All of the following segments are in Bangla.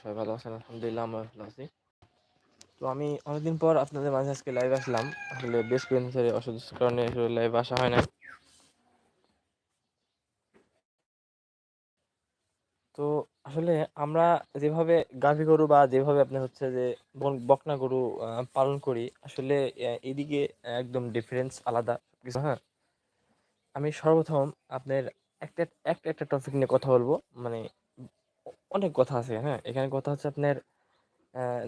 সবাই ভালো আছেন? আলহামদুলিল্লাহ ভালো আছি। তো আমি অনেকদিন পর আপনাদের মাঝে আজকে লাইভ আসলাম। আসলে বেশ ধরে অসুস্থ কারণে লাইভ আসা হয় না তো আসলে আমরা যেভাবে গাভী গরু বা যেভাবে আপনার হচ্ছে যে বকনা গরু পালন করি, আসলে এদিকে একদম ডিফারেন্স আলাদা কিছু হ্যাঁ আমি সর্বপ্রথম আপনার একটা একটা একটা টপিক নিয়ে কথা বলব। মানে অনেক কথা আছে হ্যাঁ? এখানে কথা হচ্ছে আপনার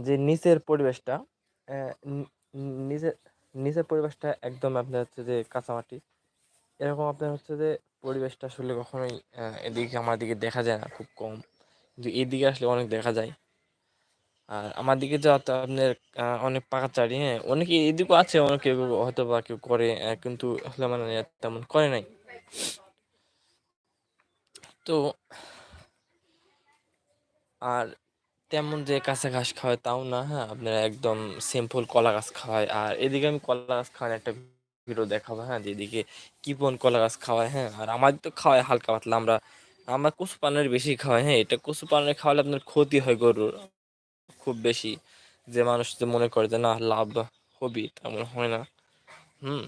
যে নিচের পরিবেশটা নিচের নিচের পরিবেশটা একদম আপনার হচ্ছে যে কাঁচামাটি। এরকম আপনার হচ্ছে যে পরিবেশটা আসলে কখনোই এদিকে আমার দিকে দেখা যায় না, খুব কম। কিন্তু এদিকে আসলে অনেক দেখা যায়। আর আমার দিকে যা তো আপনার অনেক পাকাচারি হ্যাঁ? অনেকে এদিকেও আছে, অনেকে হয়তো বা কেউ করে কিন্তু আসলে মানে তেমন করে নাই। তো আর তেমন যে কাঁচা ঘাস খাওয়ায় তাও না হ্যাঁ? আপনারা একদম সিম্পল কলা গাছ খাওয়ায়। আর এদিকে আমি কলা গাছ খাওয়ার একটা ভিডিও দেখাবো হ্যাঁ? যে এদিকে কিপন কলা গাছ খাওয়ায় হ্যাঁ? আর আমাদের তো খাওয়ায় হালকা পাতলা, আমরা আমরা কচু পানের বেশি খাওয়াই হ্যাঁ? এটা কচু পানের খাওয়ালে আপনার ক্ষতি হয় গরুর, খুব বেশি। যে মানুষ যে মনে করে যে, না, লাভ হবি তেমন হয় না। হুম?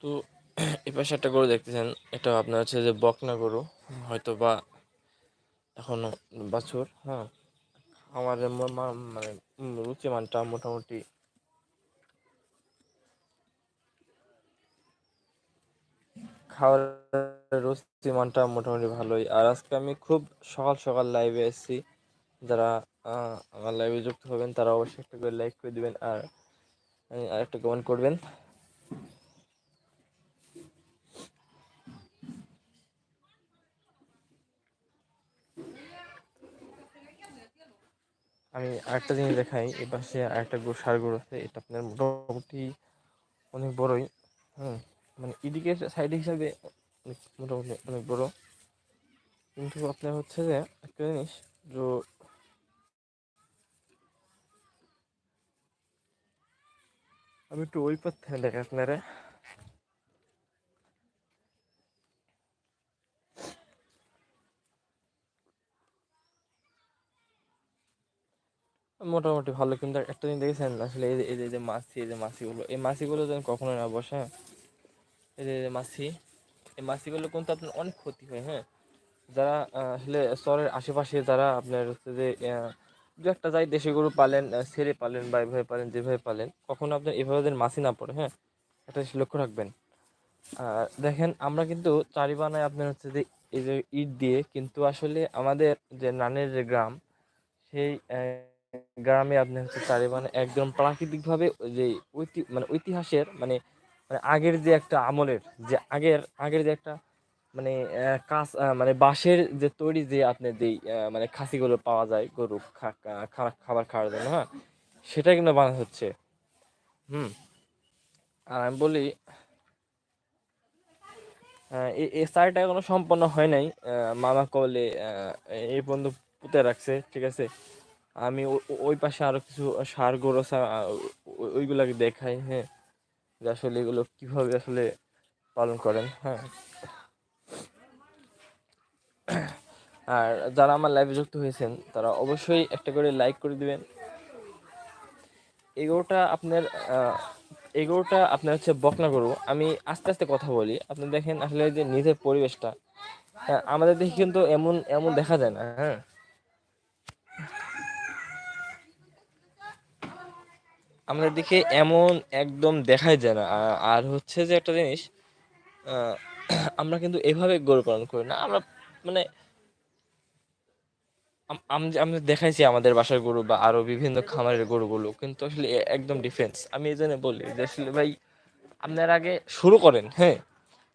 তো এই পাশে একটা গরু দেখতেছেন, এটা আপনার হচ্ছে যে বকনা গরু। হয়তো বা এখনও বছর হ্যাঁ। আমার মানে রুচি মানটা মোটামুটি খাওয়ার রুচি মানটা মোটামুটি ভালোই। আর আজকে আমি খুব সকাল সকাল লাইভে এসেছি। যারা আমার লাইভে যুক্ত হবেন, তারা অবশ্যই একটা করে লাইক করে দিবেন। আর একটা কমেন্ট করবেন। আমি আরেকটা জিনিস দেখাই এ পাশে আরেকটা গরু ষাঁড় গরু আছে, এটা আপনার মোটামুটি অনেক বড়ই, হুম মানে এদিকের সাইড হিসাবে অনেক, মোটামুটি অনেক বড়। কিন্তু আপনার হচ্ছে যে, একটা জিনিস, যে আমি একটু ওই থেকে দেখে আপনারা। মোটামুটি ভালো, কিন্তু একটা জিনিস দেখেছেন আসলে এই যে এই যে মাছি এই যে মাছিগুলো এই মাছিগুলো যেন কখনো না বসে হ্যাঁ? এই যে মাছি এই মাছিগুলো কিন্তু আপনার অনেক ক্ষতি হয় হ্যাঁ? যারা আসলে শহরের আশেপাশে যারা আপনার হচ্ছে যে দু একটা যাই দেশি গরু পালেন ছেড়ে পালেন বা এভাবে পালেন, যেভাবে পালেন, কখনো আপনার এভাবে যেন মাছি না পড়ে হ্যাঁ? একটা লক্ষ্য রাখবেন। দেখেন, আমরা কিন্তু চারিবানায় আপনার হচ্ছে যে, এই যে ইট দিয়ে কিন্তু আসলে আমাদের যে নানের যে গ্রাম, সেই গ্রামে আপনি হচ্ছে চারিবানে একদম প্রাকৃতিকভাবে যে ঐতি মানে ঐতিহাসের মানে মানে আগের যে একটা আমলের, যে আগের আগের যে একটা মানে কাঁচ মানে বাঁশের যে তৈরি যে আপনার যেই মানে খাসিগুলো পাওয়া যায় গরু খাবার খাওয়ার জন্য হ্যাঁ সেটা কিন্তু বানানো হচ্ছে। হুম, আর আমি বলি এই সাইডটা এখনও সম্পন্ন হয় নাই মামা কলে এই পর্যন্ত পুঁতে রাখছে, ঠিক আছে? আমি ওই পাশে আরও কিছু সার গরু আছে, ওইগুলাকে দেখাই হ্যাঁ। যে আসলে এগুলো কীভাবে আসলে পালন করেন হ্যাঁ। আর যারা আমার লাইভে যুক্ত হয়েছেন তারা অবশ্যই একটা করে লাইক করে দিবেন। এই গরুটা আপনার গরুটা আপনার হচ্ছে বকনা গরু। আমি আস্তে আস্তে কথা বলি। আপনি দেখেন আসলে যে নিজের পরিবেশটা হ্যাঁ, আমাদের দেখে কিন্তু এমন এমন দেখা যায় না হ্যাঁ। আমাদের দিকে এমন একদম দেখাই যায় না। আর হচ্ছে যে একটা জিনিস আমরা কিন্তু এভাবে গরু পালন করি না। আমরা মানে আম- দেখাইছি আমাদের বাসার গরু বা আরও বিভিন্ন খামারের গরুগুলো, কিন্তু আসলে একদম ডিফেন্স আমি এই জন্য বলি যে আসলে ভাই, আপনার আগে শুরু করেন হ্যাঁ?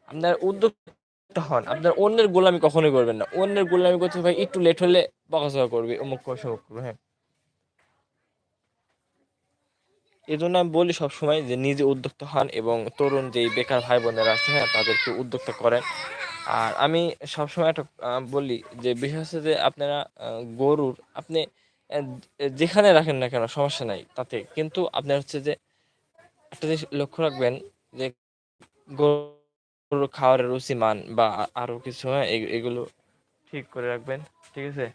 আপনার উদ্যোক্তা হন। আপনার অন্যের গোলামি কখনোই করবেন না। অন্যের গোলামি করতে ভাই, একটু লেট হলে বকাঝকা করবে, অমুক করবে হ্যাঁ? এই জন্য আমি বলি সবসময় যে নিজে উদ্যোক্তা হন এবং তরুণ যেই বেকার ভাই বোনেরা আছে হ্যাঁ তাদেরকে উদ্যোক্তা করেন। আর আমি সবসময় একটা বলি যে বিশেষ হচ্ছে যে আপনারা গরুর, আপনি যেখানে রাখেন না কেন সমস্যা নাই তাতে। কিন্তু আপনার হচ্ছে যে একটা জিনিস লক্ষ্য রাখবেন যে গরুর খাওয়ারের রুচি মান বা আ- আরও কিছু হ্যাঁ এগুলো ঠিক করে রাখবেন, ঠিক আছে?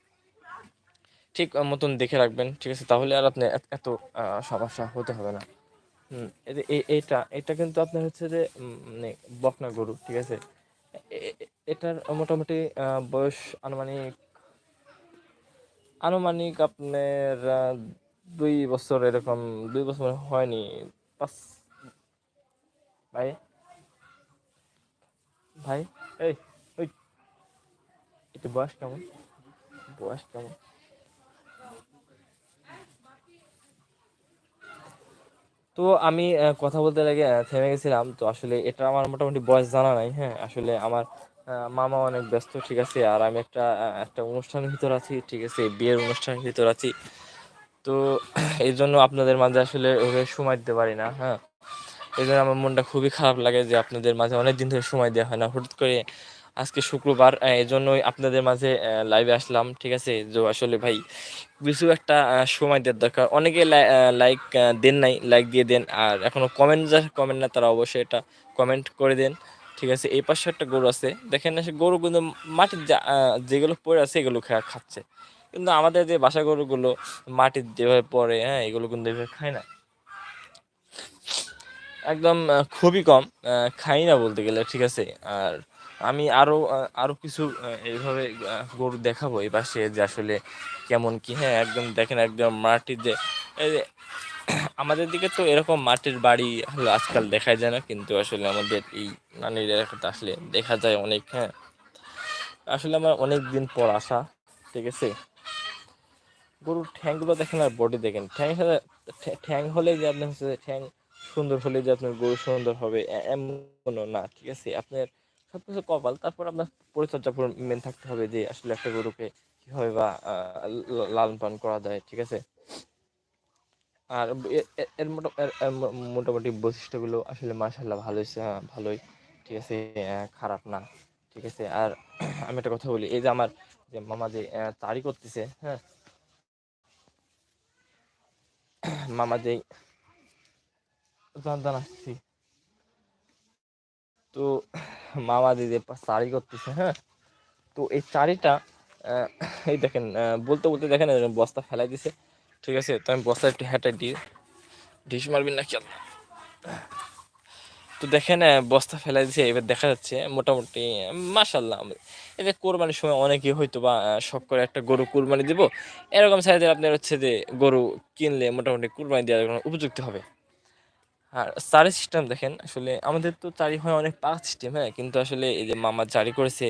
ঠিক মতন দেখে রাখবেন, ঠিক আছে? তাহলে আর আপনি এত সমস্যা হতে হবে না। হুম এইটা এটা কিন্তু আপনার হচ্ছে যে মানে বকনা গরু, ঠিক আছে? এটার মোটামুটি বয়স আনুমানিক আনুমানিক আপনার দুই বছর এরকম, দুই বছর হয়নি, পাঁচ, ভাই? ভাই? এই, ওই এটা বয়স কেমন? বয়স কেমন? তো আমি কথা বলতে লাগে থেমে গেছিলাম। তো আসলে এটা আমার মোটামুটি বয়স জানা নাই হ্যাঁ। আসলে আমার মামা অনেক ব্যস্ত, ঠিক আছে। আর আমি একটা একটা অনুষ্ঠানের ভিতর আছি, ঠিক আছে। বিয়ের অনুষ্ঠানের ভিতর আছি। তো এই জন্য আপনাদের মাঝে আসলে ওভাবে সময় দিতে পারি না হ্যাঁ। এই জন্য আমার মনটা খুবই খারাপ লাগে যে আপনাদের মাঝে অনেক দিন ধরে সময় দেওয়া হয় না। হঠাৎ করে আজকে শুক্রবার আহ, এই জন্যই আপনাদের মাঝে লাইভে আসলাম ঠিক আছে? যে আসলে ভাই কিছু একটা সময় দেওয়ার দরকার। অনেকে লাইক দেন নাই লাইক দিয়ে দেন আর এখনও কমেন্ট যা কমেন্ট না তারা অবশ্যই এটা কমেন্ট করে দেন ঠিক আছে? এই পাশে একটা গরু আছে দেখেন না সে গরু কিন্তু মাটির যেগুলো পড়ে আছে এগুলো খাচ্ছে। কিন্তু আমাদের যে বাসা গরুগুলো মাটির যেভাবে পড়ে হ্যাঁ এগুলো কিন্তু এভাবে খায় না। একদম খুবই কম খাই না বলতে গেলে ঠিক আছে? আর আমি আরও আহ, আরও কিছু এইভাবে গরু দেখাবো এই পাশে যে আসলে কেমন কি। হ্যাঁ একদম দেখেন একদম মাটির যে আমাদের দিকে তো এরকম মাটির বাড়ি আজকাল দেখা যায় না কিন্তু আসলে আমাদের এই নানির এলাকাতে আসলে দেখা যায় অনেক হ্যাঁ। আসলে আমার অনেক দিন পর আসা ঠিক আছে? গরুর ঠ্যাংগুলো দেখেন আর বডি দেখেন। ঠ্যাং ঠ্যাং হলে যে আপনার ঠ্যাং সুন্দর হলে যে আপনার গরু সুন্দর হবে এ- এমনও না ঠিক আছে? আপনার সবকিছু কপাল, তারপর আপনার পরিচর্যা মেন থাকতে হবে যে আসলে একটা গরুকে কীভাবে বা লালন পালন করা যায়, ঠিক আছে? আর এর মোটামুটি বৈশিষ্ট্যগুলো আসলে মাশাল্লাহ ভালোই ভালোই, ঠিক আছে? খারাপ না, ঠিক আছে? আর আমি একটা কথা বলি, এই যে আমার যে মামা যে তাড়ি করতেছে হ্যাঁ? মামা যে জানতাম আসছি। তো মামা দিদি চারি করতেছে হ্যাঁ? তো এই চারিটা এই দেখেন বলতে বলতে দেখেন বস্তা ফেলাই দিছে। ঠিক আছে, তো আমি বস্তা একটু হ্যাটাই দিই ঢিস মারবেন না খেয়াল তো দেখেন বস্তা ফেলাই দিছে, এবার দেখা যাচ্ছে মোটামুটি মাসাল্লাহ যে কোরবানির সময় অনেকে হয়তো বা শখ করে একটা গরু কুরবানি দিব। এরকম সাইজের আপনার হচ্ছে যে গরু কিনলে মোটামুটি কুরবানি দেওয়ার উপযুক্ত হবে। আর চারি সিস্টেম দেখেন, আসলে আমাদের তো চারি হয় অনেক পাক সিস্টেম হ্যাঁ? কিন্তু আসলে এই যে মামা জারি করেছে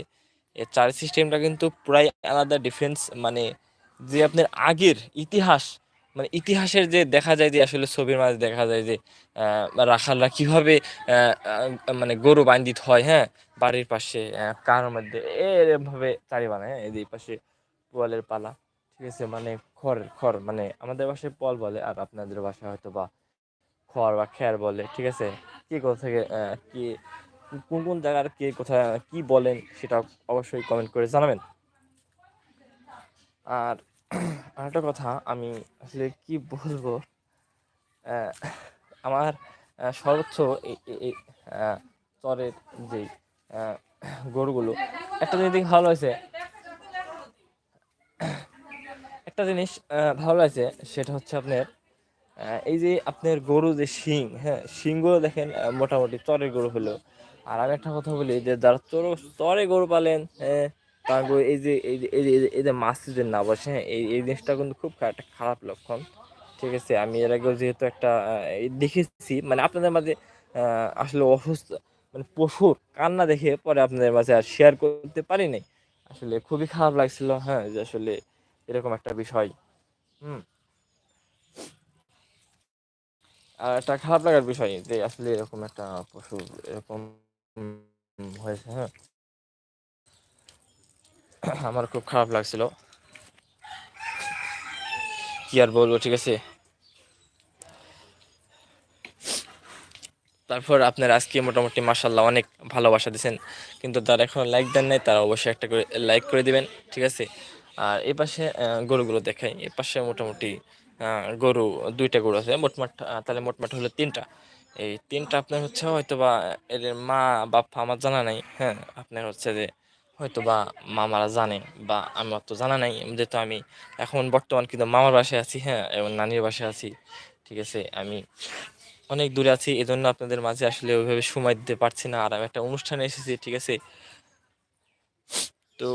এই চারি সিস্টেমটা কিন্তু প্রায় আলাদা ডিফারেন্স মানে যে আপনার আগের ইতিহাস মানে ইতিহাসের যে দেখা যায় যে আসলে ছবির মাঝে দেখা যায় যে রাখালরা কীভাবে মানে গরু বান্ধিত হয় হ্যাঁ? বাড়ির পাশে কার মধ্যে এরকম ভাবে চারি বানায় হ্যাঁ? এই পাশে পোয়ালের পালা, ঠিক আছে? মানে খড় খড় মানে আমাদের বাসায় পল বলে, আর আপনাদের বাসায় হয়তো বা খড় বা খ্যার বলে, ঠিক আছে? কে কোথা থেকে কি, কোন কোন জায়গার কে কোথায়, কি বলেন সেটা অবশ্যই কমেন্ট করে জানাবেন। আর আরেকটা কথা, আমি আসলে কি বলব আমার সর্বোচ্চ চরের যে গরুগুলো, একটা জিনিস দেখে ভালো হয়েছে একটা জিনিস ভালো লাগছে, সেটা হচ্ছে আপনার এই যে আপনার গরু যে শিং হ্যাঁ শিংগুলো দেখেন মোটামুটি চরের গরু হলো। আর আমি একটা কথা বলি যে, যারা চোর চরে গরু পালেন হ্যাঁ তারপর এই যে এই যে এই যে মাছ যে না বসে হ্যাঁ এই এই জিনিসটা কিন্তু খুব একটা খারাপ লক্ষণ। ঠিক আছে, আমি এর আগেও যেহেতু একটা দেখেছি মানে আপনাদের মাঝে আসলে অসুস্থ মানে পশুর কান্না দেখে পরে আপনাদের মাঝে আর শেয়ার করতে পারি নাই। আসলে খুবই খারাপ লাগছিল হ্যাঁ যে আসলে এরকম একটা বিষয়। হুম আর একটা খারাপ লাগার বিষয় যে আসলে এরকম একটা পশু এরকম হয়েছে হ্যাঁ। আমার খুব খারাপ লাগছিল। কি আর বলব, ঠিক আছে? তারপর আপনার আজকে মোটামুটি মাসাল্লাহ অনেক ভালোবাসা দিয়েছেন। কিন্তু যারা এখন লাইক দেন নাই, তারা অবশ্যই একটা করে লাইক করে দিবেন, ঠিক আছে? আর এই পাশে গরুগুলো দেখাই। এ পাশে মোটামুটি গরু, দুইটা গরু আছে, মোটমাট তাহলে মোটমাট হলো তিনটা। এই তিনটা আপনার হচ্ছে হয়তো বা এদের মা, বাপ, আমার জানা নাই হ্যাঁ আপনার হচ্ছে যে হয়তো বা মামারা জানে বা আমার তো জানা নাই, যেহেতু আমি এখন বর্তমান কিন্তু মামার বাসায় আছি হ্যাঁ এবং নানির বাসায় আছি, ঠিক আছে, আমি অনেক দূরে আছি, এজন্য আপনাদের মাঝে আসলে ওইভাবে সময় দিতে পারছি না, আর আমি একটা অনুষ্ঠানে এসেছি, ঠিক আছে। তো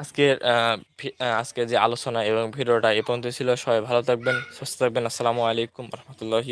আজকের আজকে যে আলোচনা এবং ভিডিওটা এ পর্যন্ত ছিল। সবাই ভালো থাকবেন, সুস্থ থাকবেন। আসসালামু আলাইকুম রহমতুল্লাহি